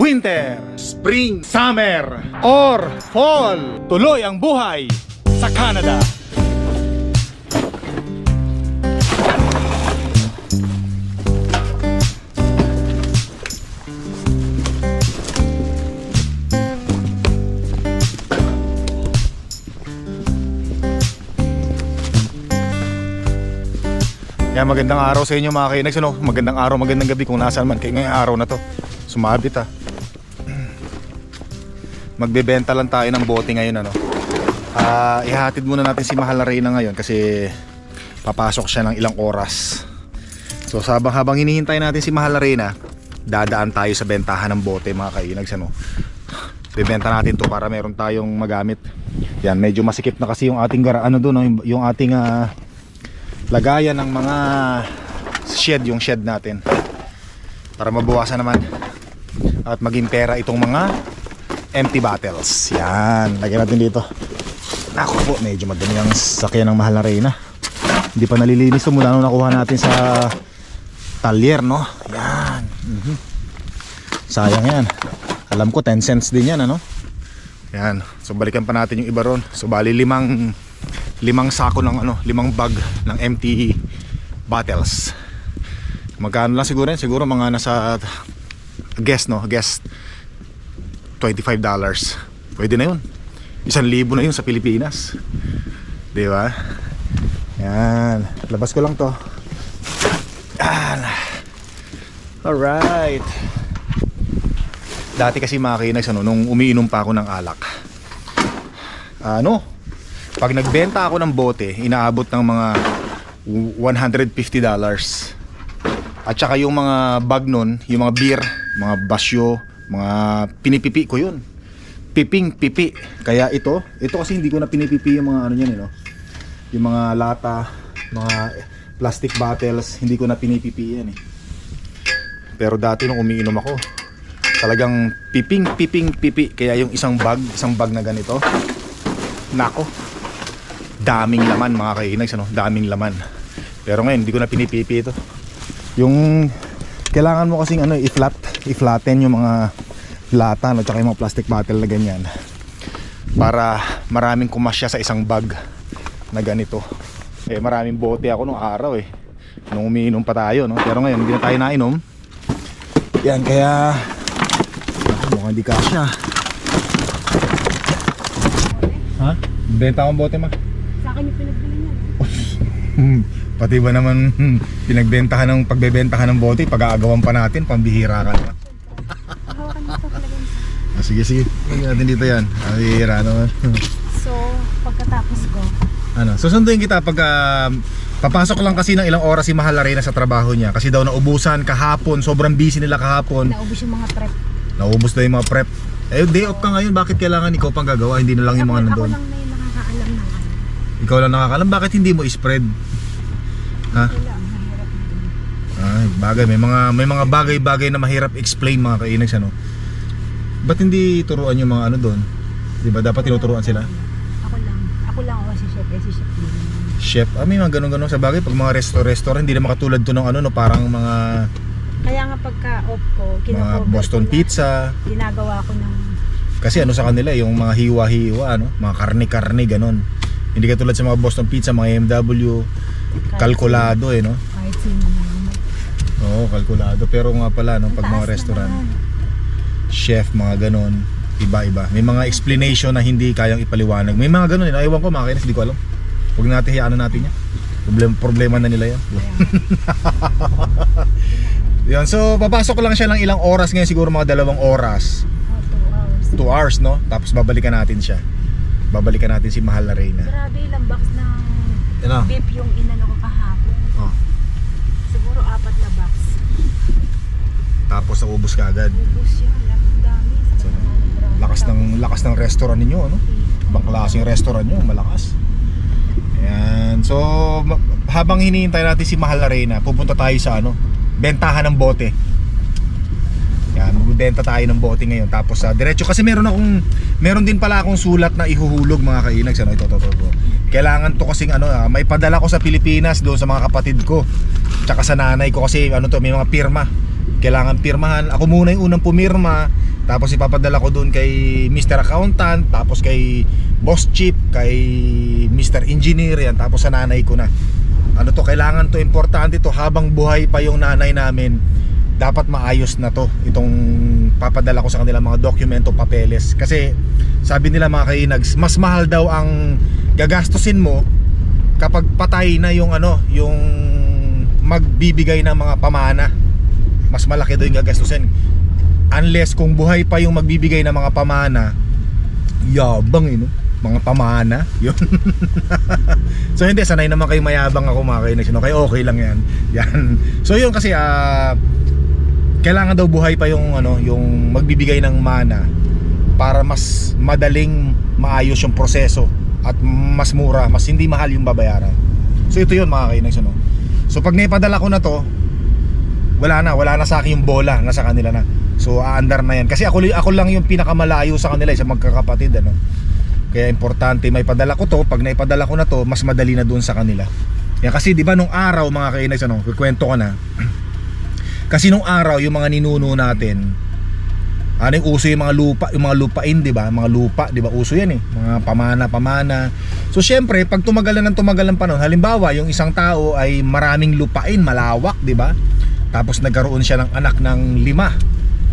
winter, spring, summer, or fall. Tuloy ang buhay sa Canada. Kaya magandang araw sa inyo mga kainags. Ano? Magandang araw, magandang gabi kung nasaan man kayo ngayong araw na to. Sumabit ah. Magbebenta lang tayo ng bote ngayon ano. Ah, ihatid muna natin si Mahal na Reyna ngayon kasi papasok siya ng ilang oras. So sabang habang hinihintay natin si Mahal na Reyna, dadaan tayo sa bentahan ng bote mga kainags ano. Bebenta natin to para meron tayong magamit. Yan, medyo masikip na kasi yung ating gara ano doon, yung, ating ah, lagayan ng mga shed yung shed natin para mabawasan naman at maging pera itong mga empty bottles. Yan lagyan natin dito. Ako po medyo madami ang sakyan ng mahal na reyna. Hindi pa nalilinis to mula nung nakuha natin sa talyer no? Yan mhm. sayang yan. Alam ko 10 cents din yan ano? Yan so balikan pa natin yung iba ron. So bali limang limang sako ng ano, limang bag ng empty bottles. Magkano lang siguro yan? Siguro mga nasa guess no, guess $25. Pwede na yun. Isang libo na yun sa Pilipinas. Di ba? Yan. Labas ko lang to. Yan. Alright. Dati kasi mga kinags, ano, nung umiinom pa ako ng alak. Ano? Pag nagbenta ako ng bote, inaabot ng mga $150. At saka yung mga bag nun, yung mga beer, mga basyo, mga pinipipi ko yun. Piping pipi. Kaya ito, ito kasi hindi ko na pinipipi yung mga ano yan, eh, no? Yung mga lata, mga plastic bottles, hindi ko na pinipipi yan eh. Pero dati nung umiinom ako, talagang piping piping pipi. Kaya yung isang bag, isang bag na ganito, nako, daming laman mga kainags ano daming laman pero ngayon hindi ko na pinipipi ito yung kailangan mo kasing ano i-flat i-flatten yung mga lata no tsaka yung mga plastic bottle na ganyan para maraming kumasya sa isang bag na ganito eh maraming bote ako nung araw eh nung umiinom pa tayo no pero ngayon hindi na tayo nainom yan kaya ah, mukhang di kasya ha? benta akong bote ma Sa akin yung pinagbili niya. Hmm, Pati ba naman hmm, pinagbentahan ng pagbebentahan ng bote, pag-aagawan pa natin, pambihira ka naman. Sige, sige. Lagyan natin dito yan. Pambihira naman. So, pagkatapos ko, ano, susunduin kita pag ah, papasok lang kasi ng ilang oras si Mahal Arena sa trabaho niya. Kasi daw naubusan kahapon, sobrang busy nila kahapon. naubos yung mga prep. Naubos na yung mga prep. Eh, day off ka ngayon, bakit kailangan ikaw pang gagawa? Hindi na lang yung mga nandun. Ako lang na yung nakakaalam ng ano. Ikaw lang nakakalam, bakit hindi mo i-spread? Ha? Ay, bagay may mga may mga bagay-bagay na mahirap explain mga kainags ano. Ba't hindi turuan yung mga ano doon? 'Di ba dapat tinuturuan sila? Ako lang. Ako lang ako si chef. Eh, si chef din. Chef, ah, may mga ganun-ganun sa bagay pag mga resto restaurant hindi naman katulad to ng ano no parang mga Kaya nga pagka off ko, mga kinocover Boston ko na- pizza Ginagawa ko ng kasi ano sa kanila yung mga hiwa-hiwa ano, mga karne-karne ganun. Hindi katulad sa mga Boston pizza, mga MW, kalkulado eh no. kahit sino naman. Oo, kalkulado pero nga pala no pag mga restaurant. naman. Chef, mga ganon iba-iba. May mga explanation na hindi kayang ipaliwanag. May mga ganon, eh. Ewan ko mga kainis, hindi ko alam. Huwag natin hiyaan na natin yan. Problem, problema na nila yan. yan. So, papasok lang siya ng ilang oras ngayon, siguro mga dalawang oras. Oh, 2 hours. 2 hours, no? Tapos babalikan natin siya. Babalikan natin si Mahal na Reyna. Grabe ilang box ng Yan o. beef yung inano ko kahapon. Oh. Siguro apat na box. Tapos naubos ka agad. Ubus yun. Ang dami. Sa So. Lakas ng lakas ng restaurant ninyo, ano? Ibang klaseng restaurant nyo, malakas. Ayan. So, habang hinihintay natin si Mahal Arena, pupunta tayo sa ano, bentahan ng bote. Yan, magbebenta tayo ng bote ngayon. Tapos sa diretso kasi meron akong meron din pala akong sulat na ihuhulog mga kainags ano ito to, to, to. Kailangan to kasing ano, ah, may padala ko sa Pilipinas doon sa mga kapatid ko. Tsaka sa nanay ko kasi ano to, may mga pirma. Kailangan pirmahan. Ako muna yung unang pumirma Tapos ipapadala ko doon kay Mr. Accountant, tapos kay Boss Chip, kay Mr. Engineer yan, tapos sa nanay ko na. Ano to, kailangan to, importante to habang buhay pa yung nanay namin. Dapat maayos na to itong papadala ko sa kanila mga dokumento, papeles. Kasi sabi nila mga kainags, mas mahal daw ang gagastusin mo kapag patay na yung ano, yung magbibigay ng mga pamana. Mas malaki daw yung gagastusin unless kung buhay pa yung magbibigay ng mga pamana yabang eh no? Mga pamana yun. So hindi sanay naman kayo mayabang ako mga kainis no? kaya okay lang yan. Yan. So yun kasi ah kailangan daw buhay pa yung ano yung magbibigay ng mana para mas madaling maayos yung proseso at mas mura mas hindi mahal yung babayaran. So ito yun mga kainis no? so pag naipadala ko na to wala na, wala na sa akin yung bola, nasa kanila na. So aandar na yan. Kasi ako, ako lang yung pinakamalayo sa kanila, sa magkakapatid ano. Kaya importante may padala ko to, pag naipadala ko na to, mas madali na doon sa kanila. Yan kasi 'di ba nung araw mga kainags ano, kukwento ko na. kasi nung araw yung mga ninuno natin, ano yung uso yung mga lupa, yung mga lupain, 'di ba? Mga lupa, 'di ba? Uso 'yan eh. Mga pamana, pamana. So syempre, pag tumagalan ng tumagalan panahon, halimbawa, yung isang tao ay maraming lupain, malawak, 'di ba? Tapos nagkaroon siya ng anak ng lima.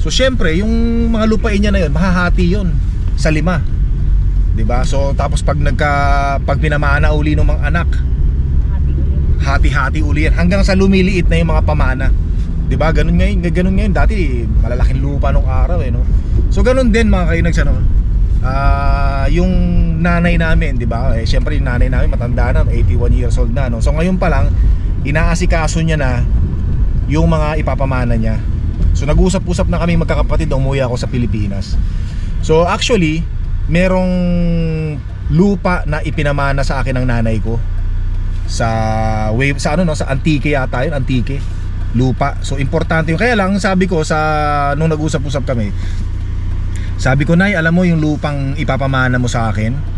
So syempre, yung mga lupain niya na 'yon, mahahati 'yon sa lima. 'Di ba? So tapos pag nagka pag pinamana uli ng mga anak, hati-hati uli yan hanggang sa lumiliit na yung mga pamana. 'Di ba? Ganun ngayon, ganun ngayon dati malalaking lupa nung araw eh, no. So ganun din mga kainags ano. Ah, yung nanay namin, 'di ba? Eh syempre yung nanay namin matanda na, 81 years old na, no. So ngayon pa lang inaasikaso niya na yung mga ipapamana niya. So nag-usap-usap na kami magkakapatid na umuwi ako sa Pilipinas. So actually, merong lupa na ipinamana sa akin ng nanay ko. Sa wave sa ano no? Sa Antique yata yun Antique. Lupa. So importante yun. Kaya lang sabi ko sa nung nag-usap-usap kami sabi ko nay alam mo yung lupang ipapamana mo sa akin?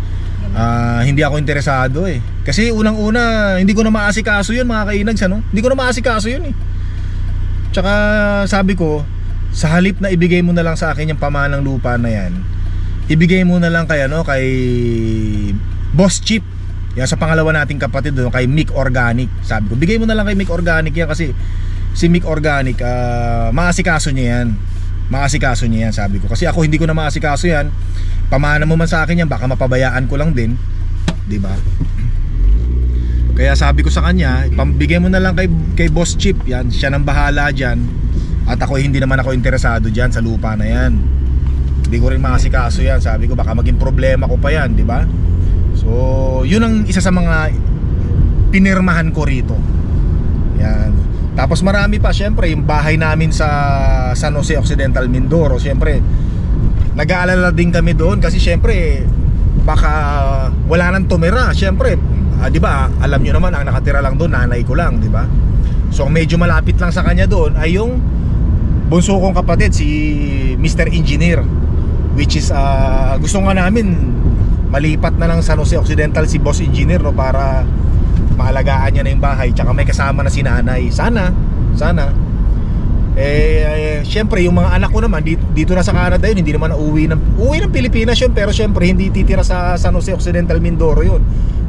Ah, hindi ako interesado eh. Kasi unang-una hindi ko na maasikaso yun mga kainags ano? Hindi ko na maasikaso yun eh tsaka sabi ko sa halip na ibigay mo na lang sa akin yung pamanang lupa na yan ibigay mo na lang kay ano kay Boss Chip. Yan sa pangalawa nating kapatid doon kay Mick Organic. Sabi ko bigay mo na lang kay Mick Organic yan kasi si Mick Organic ah, maasikaso niya yan. Maasikaso niya yan sabi ko. Kasi ako hindi ko na maasikaso yan. Pamana mo man sa akin yan baka mapabayaan ko lang din. Di ba kaya sabi ko sa kanya pambigay mo na lang kay, kay Boss Chip yan siya nang bahala dyan at ako hindi naman ako interesado dyan sa lupa na yan hindi ko rin maasikaso yan sabi ko baka maging problema ko pa yan di ba So, yun ang isa sa mga pinirmahan ko rito. Yan. Tapos marami pa, syempre, yung bahay namin sa San Jose Occidental, Mindoro. Syempre, nag-aalala din kami doon kasi syempre, baka wala nang tumira. Syempre, ah, di ba, alam nyo naman, ang nakatira lang doon, nanay ko lang, di ba? So, ang medyo malapit lang sa kanya doon ay yung bunso kong kapatid, si Mr. Engineer. Which is, ah, gusto nga namin malipat na lang San Jose Occidental si Boss Engineer no para maalagaan niya na yung bahay tsaka may kasama na si nanay sana sana eh, eh syempre yung mga anak ko naman dito, dito na sa Canada yun hindi naman uuwi ng uwi ng Pilipinas yun pero syempre hindi titira sa San Jose Occidental Mindoro yun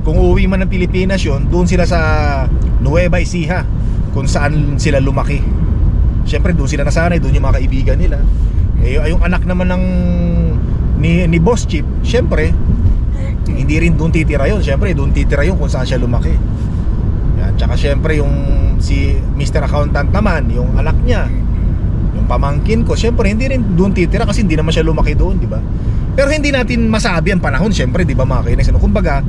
kung uuwi man ng Pilipinas yun doon sila sa Nueva Ecija kung saan sila lumaki syempre doon sila nasanay doon yung mga kaibigan nila eh yung anak naman ng ni, ni Boss Chip syempre hindi rin doon titira yun Siyempre doon titira yun kung saan siya lumaki Yan. Tsaka siyempre yung si Mr. Accountant naman Yung anak niya Yung pamangkin ko Siyempre hindi rin doon titira kasi hindi naman siya lumaki doon di ba? Pero hindi natin masabi ang panahon Siyempre di ba mga kainis ano? Kumbaga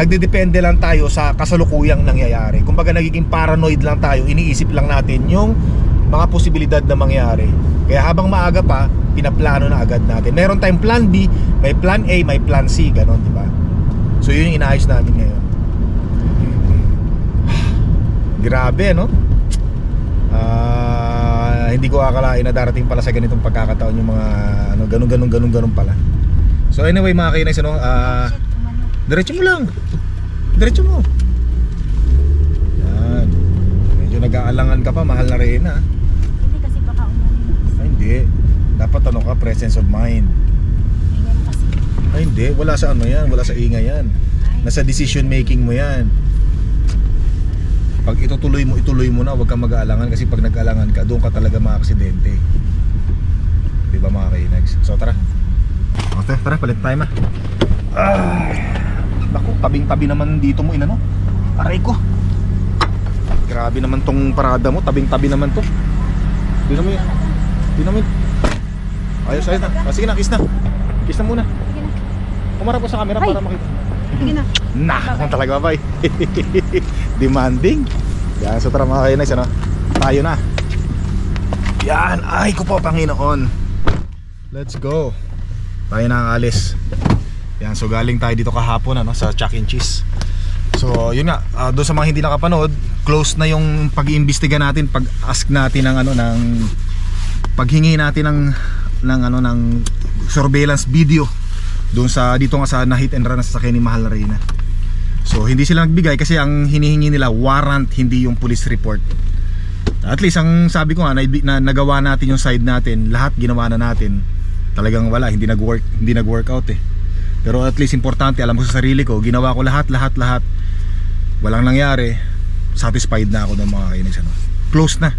Nagdedepende lang tayo sa kasalukuyang nangyayari Kumbaga nagiging paranoid lang tayo Iniisip lang natin yung mga posibilidad na mangyari Kaya habang maaga pa Pinaplano na agad natin Meron tayong plan B May plan A, may plan C Ganon di ba? So yun yung inaayos namin ngayon Grabe no? Ah, hindi ko akalain na darating pala sa ganitong pagkakataon yung mga ano ganun ganun ganun ganun pala. So anyway mga kainags ano, ah Shit, umano. Diretso mo lang. Diretso mo. Yan. Medyo nag-aalangan ka pa, mahal na rin ha. Hindi kasi baka umano. Ay, hindi. Dapat ano ka, presence of mind. Ingay mo kasi. Ay hindi, wala sa ano yan, wala sa ingay yan. Nasa decision making mo yan. Pag itutuloy mo, ituloy mo na, huwag kang mag-aalangan kasi pag nag-aalangan ka, doon ka talaga maaksidente. Di ba mga kainags? So tara. Okay, tara, palit tayo ma. Ay, naku, tabing-tabi naman dito mo inano. Aray ko. Grabe naman tong parada mo, tabing-tabi naman to. Tingnan mo yun. Tingnan mo yun. Ayos, ayos na. Ah, sige na, kiss na. Kiss na muna. Kumarap ko sa camera para makita. Sige na. Nah, kung talaga ba Demanding. Yan, so tara mga kainis, ano? Tayo na. Yan, ay ko po, Panginoon. Let's go. Tayo na ang alis. Yan, so galing tayo dito kahapon, ano, sa Chuck E. Cheese. So, yun nga, ah, doon sa mga hindi nakapanood, close na yung pag-iimbestiga natin, pag-ask natin ng ano ng paghingi natin ng ng ano ng surveillance video doon sa dito nga sa na hit and run na sasakyan ni Mahal na Reyna. So hindi sila nagbigay kasi ang hinihingi nila warrant hindi yung police report. At least ang sabi ko nga na, na nagawa natin yung side natin, lahat ginawa na natin. Talagang wala, hindi nag-work, hindi nag-workout eh. Pero at least importante, alam ko sa sarili ko, ginawa ko lahat, lahat, lahat. Walang nangyari. Satisfied na ako ng mga kainis ano. Close na.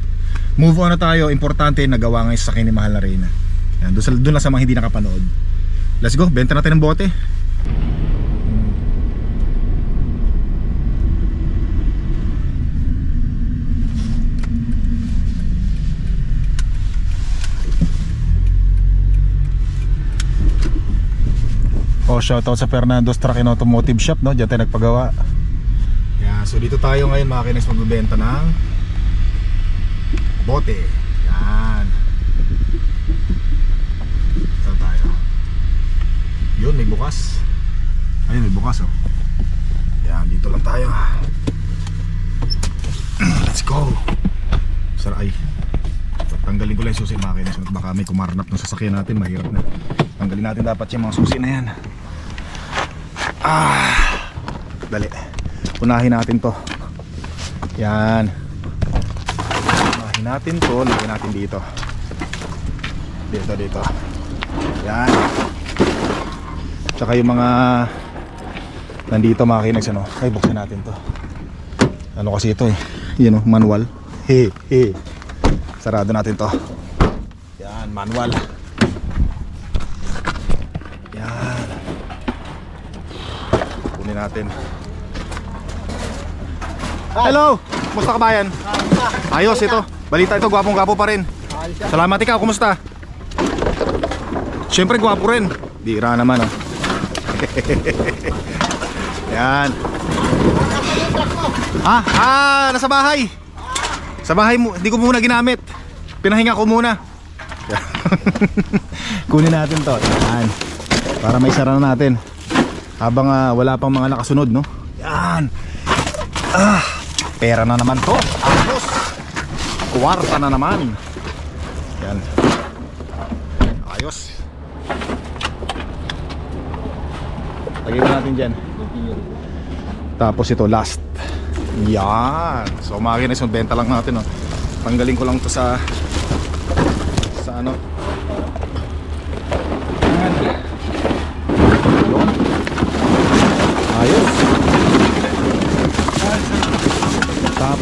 Move on na tayo. Importante, nagawa nga yung sasakyan ni Mahal na Reyna. Doon, sa, doon lang sa mga hindi nakapanood. Let's go, benta natin ng bote. Oh, shoutout sa Fernando's Truck and Automotive Shop, no? Diyan tayo nagpagawa. Yan, so dito tayo ngayon mga magbebenta ng bote. Yan. Saan tayo? Yun, may bukas. Ayun, may bukas, oh. Yan, dito lang tayo. Let's go. Saray. Tanggalin ko lang yung susi mga kinex. Baka may kumarnap ng sasakyan natin, mahirap na. Tanggalin natin dapat yung mga susi na yan. Ah, dali. Unahin natin to. Yan. Unahin natin to. Lagyan natin dito. Dito, dito. Yan. Tsaka yung mga nandito mga kinags ano. Ay, buksan natin to. Ano kasi ito eh. Yan oh, manual. He, he. Sarado natin to. Yan, manual. Yan. Kunin natin. Hello! Kumusta kabayan? Ayos ito. Balita ito, gwapong gwapo pa rin. Salamat ikaw, kumusta? Siyempre gwapo rin. Bira naman oh. Yan. Ah, ah, nasa bahay. Sa bahay mo, hindi ko muna ginamit. Pinahinga ko muna. Kunin natin to. Yan. Para may sara na natin. Habang ah, wala pang mga nakasunod, no? Yan. Ah, pera na naman to. Ayos. Kwarta na naman. Yan. Ayos. Lagyan na natin dyan. Tapos ito last. Yan. So makinis yung benta lang natin, no? Tanggalin ko lang to sa sa ano. Yan. Yun. Ayos.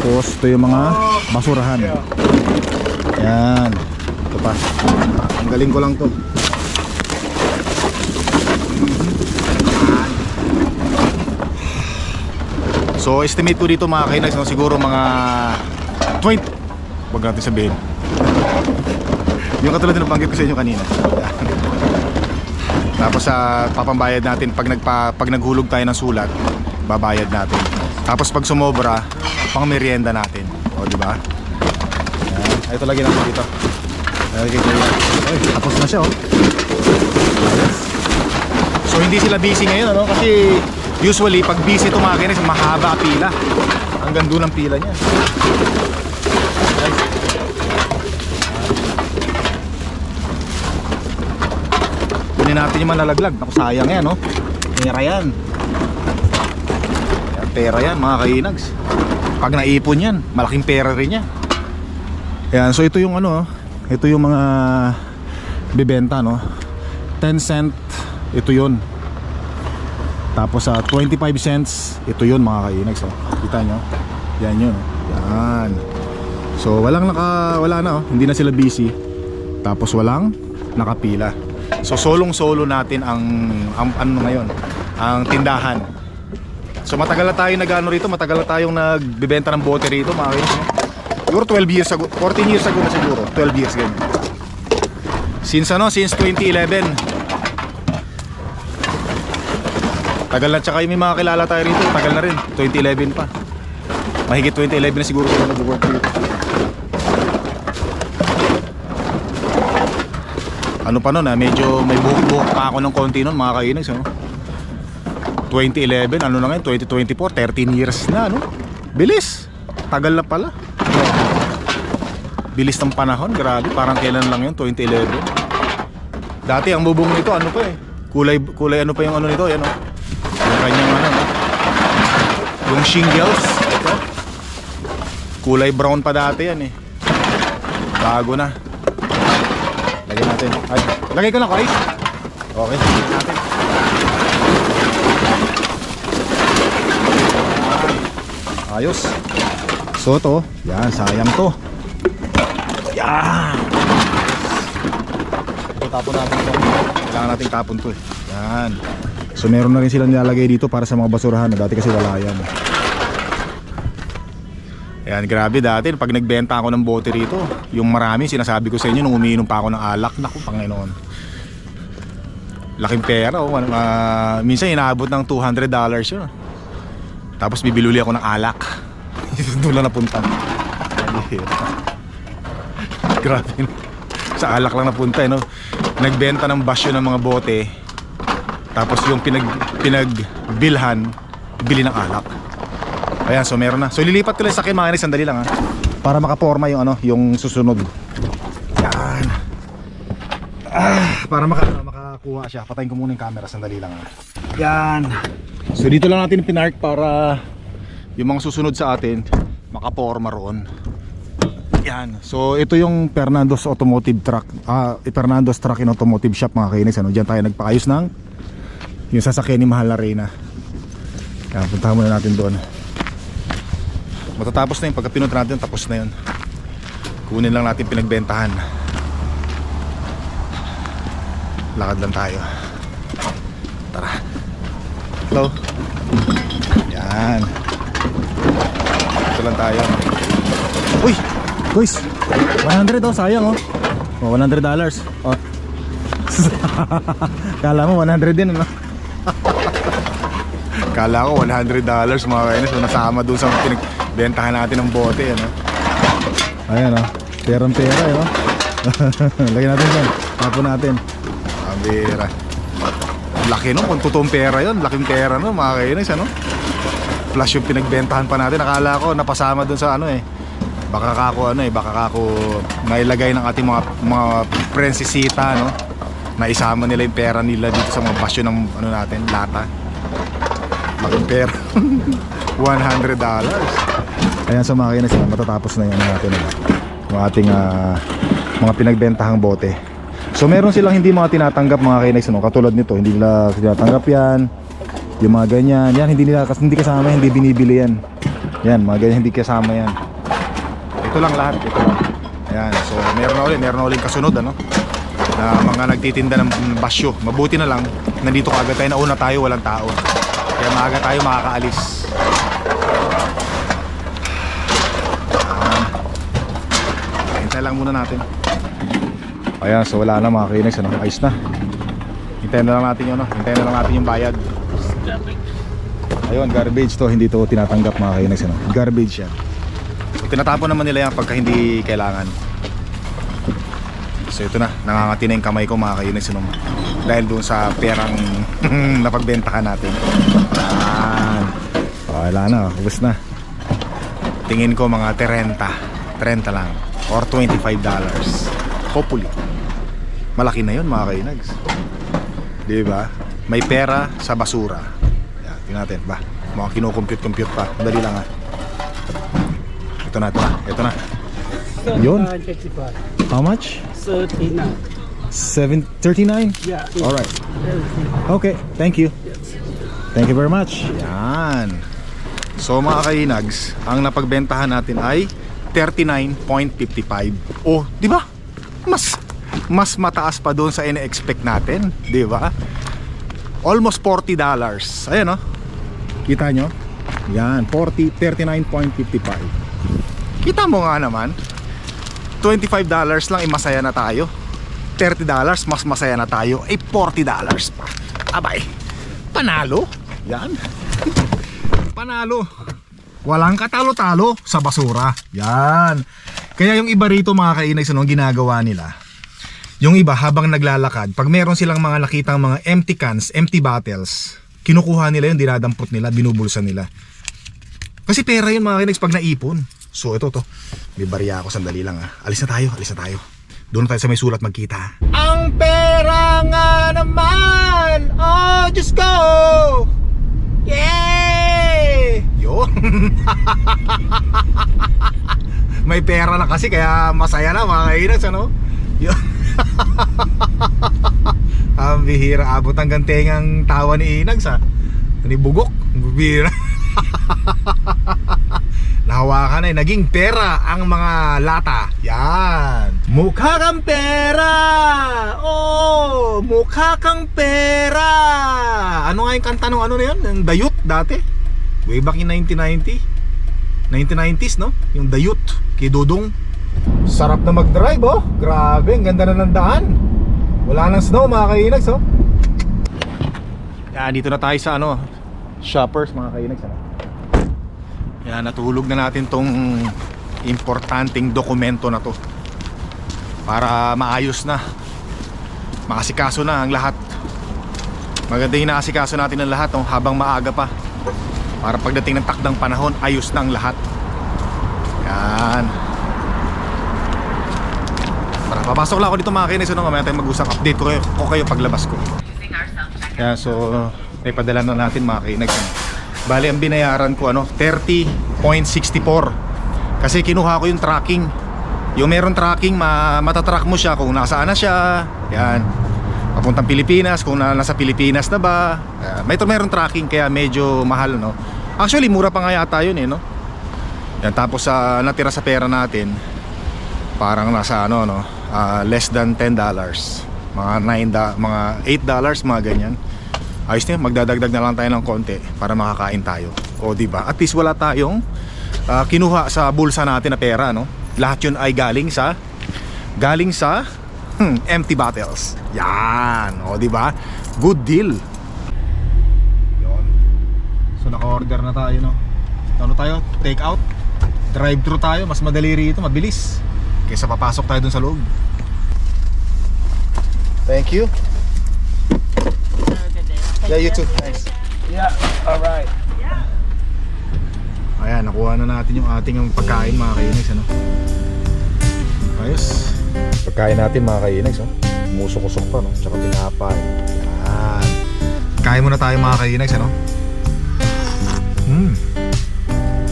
Tapos ito yung mga basurahan. Yan. Ito pa. Tanggalin ko lang to. So estimate ko dito mga kainags no, siguro mga 20 Wag natin sabihin Yung katulad na nabanggit ko sa inyo kanina Tapos sa papambayad natin pag, nagpa, pag naghulog tayo ng sulat Babayad natin Tapos pag sumobra Pang merienda natin O di ba? Yan. Ito lagi natin dito Lagay ko yan. Ay, tapos na siya oh So hindi sila busy ngayon ano kasi usually pag busy ito mga kinis mahaba pila. Hanggang doon ang pila niya. Guys. Kunin natin yung malalaglag. Naku sayang yan no. Pera yan. Pera yan mga kainags. Pag naipon yan, malaking pera rin yan. Yan, so ito yung ano, ito yung mga bibenta no 10 cent ito yun tapos sa 25 cents ito yun mga kainags oh. kita nyo yan yun oh. yan so walang naka wala na oh. hindi na sila busy tapos walang nakapila so solong solo natin ang, ang ano ngayon ang tindahan so matagal na tayo nag ano rito matagal na tayong nagbibenta ng bote rito mga no? siguro 12 years ago 14 years ago na siguro 12 years ganyan since ano since 2011 Tagal na tsaka yung may mga kilala tayo rito. Tagal na rin. 2011 pa. Mahigit 2011 na siguro sila nag-work dito. Ano pa nun ah, medyo may buhok-buhok pa ako ng konti nun mga kainags. Ano? 2011, ano na ngayon, 2024, 13 years na ano. Bilis. Tagal na pala. Bilis ng panahon, grabe. Parang kailan lang yun, 2011. Dati ang bubong nito, ano pa eh. Kulay, kulay ano pa yung ano nito, yan oh. Yung kanyang ano, no? yung shingles. Ito. Kulay brown pa dati yan eh. Bago na. Lagyan natin. Ay, lagay ko na guys. Okay, lagyan natin. Ayos. So to, yan, sayang to. Yan. Ito tapon natin to. Kailangan natin tapon to eh. Yan. So meron na rin silang nilalagay dito para sa mga basurahan. Dati kasi wala yan. Ayan, grabe dati. Pag nagbenta ako ng bote rito, yung marami, sinasabi ko sa inyo, nung umiinom pa ako ng alak, naku, Panginoon. Laking pera, oh. Ah, minsan inaabot ng $200 yun. Tapos bibiluli ako ng alak. Doon lang napunta. grabe. Sa alak lang napunta, eh, no? Nagbenta ng basyo ng mga bote, tapos yung pinag pinagbilhan, bili ng alak. Ayan, so meron na. So lilipat ko lang sa akin mga inis, sandali lang ha. Para makaporma yung ano, yung susunod. Yan. Ah, para maka, makakuha siya. Patayin ko muna yung camera, sandali lang ha. Yan. So dito lang natin pinark para yung mga susunod sa atin makaporma roon. Yan. So ito yung Fernando's Automotive Truck. Ah, Fernando's Truck and Automotive Shop mga kainis. Ano, diyan tayo nagpaayos ng yung sasakyan ni Mahal na Reyna. Yan, puntahan muna natin doon. Matatapos na yun. Pagka pinunta natin, tapos na yun. Kunin lang natin pinagbentahan. Lakad lang tayo. Tara. Hello. Yan. Ito lang tayo. Uy! Guys! 100 oh, sayang oh. Oh, 100 dollars. Oh. Kala mo 100 din ano? Kala ko 100 dollars mga kainis. So, nasama doon sa pinagbentahan natin ng bote. Ano? Ayan oh. Perang pera eh oh. Lagyan natin dyan. Tapon natin. Ambira. Laki no, kung totoong pera yon Laking pera no, mga kainis. Ano? Plus yung pinagbentahan pa natin. Akala ko napasama doon sa ano eh. Baka kako ano eh, baka kako nailagay ng ating mga mga prensesita no. Naisama nila yung pera nila dito sa mga basyo ng ano natin, lata. Laking pera. 100 dollars. Ayan sa mga kinis, matatapos na yung natin ano, yung ating ah, mga pinagbentahang bote. So meron silang hindi mga tinatanggap mga kinis, ano, katulad nito, hindi nila tinatanggap yan. Yung mga ganyan, yan hindi nila hindi kasama, hindi binibili yan. Yan, mga ganyan hindi kasama yan. Ito lang lahat, ito lang. Ayan, so meron na ulit, meron na ulit kasunod ano na mga nagtitinda ng basyo. Mabuti na lang, nandito kaagad tayo, nauna tayo, walang tao. Kaya maaga tayo makakaalis. Ayan. Hintay lang muna natin. Ayan, so wala na mga kinex, ano, ayos na. Hintayin na lang natin yun, no? hintayin na lang natin yung bayad. Ayun, garbage to, hindi to tinatanggap mga kinex, ano? garbage yan. Tinatapon naman nila yan pagka hindi kailangan. So ito na, nangangati na yung kamay ko mga kainis ano, dahil doon sa perang napagbentahan natin. Yan. Wala na, ubus na. Tingin ko mga 30, 30 lang or 25 dollars. Hopefully. Malaki na 'yon mga kainags. 'Di ba? May pera sa basura. Yan, tingnan natin ba. Mga kino-compute-compute pa. Dali lang ha. Ito na, ito na. Ito na. Yun. 55. How much? 39. 739? Yeah. All right. Okay, thank you. Thank you very much. Yan. So mga kainags, ang napagbentahan natin ay 39.55. Oh, di ba? Mas mas mataas pa doon sa ina-expect natin, di ba? Almost 40 dollars. Ayan oh. Kita nyo? Yan, 40, 39.55. Kita mo nga naman, 25 dollars lang, eh, masaya na tayo. 30 dollars, mas masaya na tayo. Eh, 40 dollars pa. Abay, panalo. Yan. panalo. Walang katalo-talo sa basura. Yan. Kaya yung iba rito mga kainay sa ginagawa nila. Yung iba habang naglalakad, pag meron silang mga nakitang mga empty cans, empty bottles, kinukuha nila yun, dinadampot nila, binubulsa nila. Kasi pera yun mga kainags pag naipon. So ito to. May barya ako sandali lang ah. Alis na tayo, alis na tayo. Doon tayo sa may sulat magkita. Ang pera nga naman! Oh, Diyos ko! Yay! Yun. may pera na kasi kaya masaya na mga kainags ano? Yun. Ang bihira abot hanggang tengang tawa ni Inags ha. Ni Bugok. Bihira. Nahawakan na eh. Naging pera ang mga lata. Yan. Mukha kang pera. Oh, mukha kang pera. Ano nga yung kanta nung ano na yun? Yung Dayut dati. Way back in 1990. 1990s no? Yung Dayut kay Dudong. Sarap na mag-drive oh. Grabe, ang ganda na ng daan. Wala nang snow mga kainags oh. Yan, dito na tayo sa ano, shoppers mga kainags. Ano? Yan, natulog na natin tong importanteng dokumento na to. Para maayos na. Makasikaso na ang lahat. Maganda yung nakasikaso natin ang lahat oh, habang maaga pa. Para pagdating ng takdang panahon, ayos na ang lahat. Yan. Papasok lang ako dito mga kinis. Ano, mamaya tayo mag-usap. Update ko kayo, ko kayo paglabas ko. Kaya so, may padala na natin mga kinis. Bali, ang binayaran ko ano, 30.64. Kasi kinuha ko yung tracking. Yung meron tracking, ma matatrack mo siya kung nasaan na siya. Yan. Papuntang Pilipinas, kung na, nasa Pilipinas na ba. Yan. May meron tracking kaya medyo mahal, no? Actually, mura pa nga yata yun, eh, no? Yan, tapos sa natira sa pera natin, parang nasa ano no, ah, less than 10 dollars. Mga 9 da, mga 8 dollars mga ganyan. Ayos na yun, magdadagdag na lang tayo ng konti para makakain tayo. O di ba? At least wala tayong ah, kinuha sa bulsa natin na pera, no? Lahat 'yun ay galing sa galing sa hmm, empty bottles. Yan, o di ba? Good deal. Yon. So naka-order na tayo, no? Ano tayo? Take out? Drive-thru tayo, mas madali rito, mabilis. Kaysa papasok tayo dun sa loob. Thank you. Yeah, you too. Thanks. Yeah. All right. Ayan, nakuha na natin yung ating yung pagkain mga kainags, ano? Ayos. Pagkain natin mga kainags, oh. Musok-usok pa, no? Tsaka tinapay. Yan. Kain muna tayo mga kainags, ano? Hmm.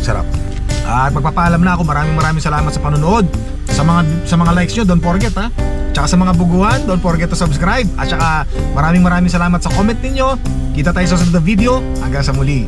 Sarap. At magpapaalam na ako, maraming maraming salamat sa panonood. Sa mga sa mga likes nyo, don't forget ha. Tsaka sa mga buguhan, don't forget to subscribe. At tsaka maraming maraming salamat sa comment ninyo. Kita tayo sa susunod na video. Hanggang sa muli.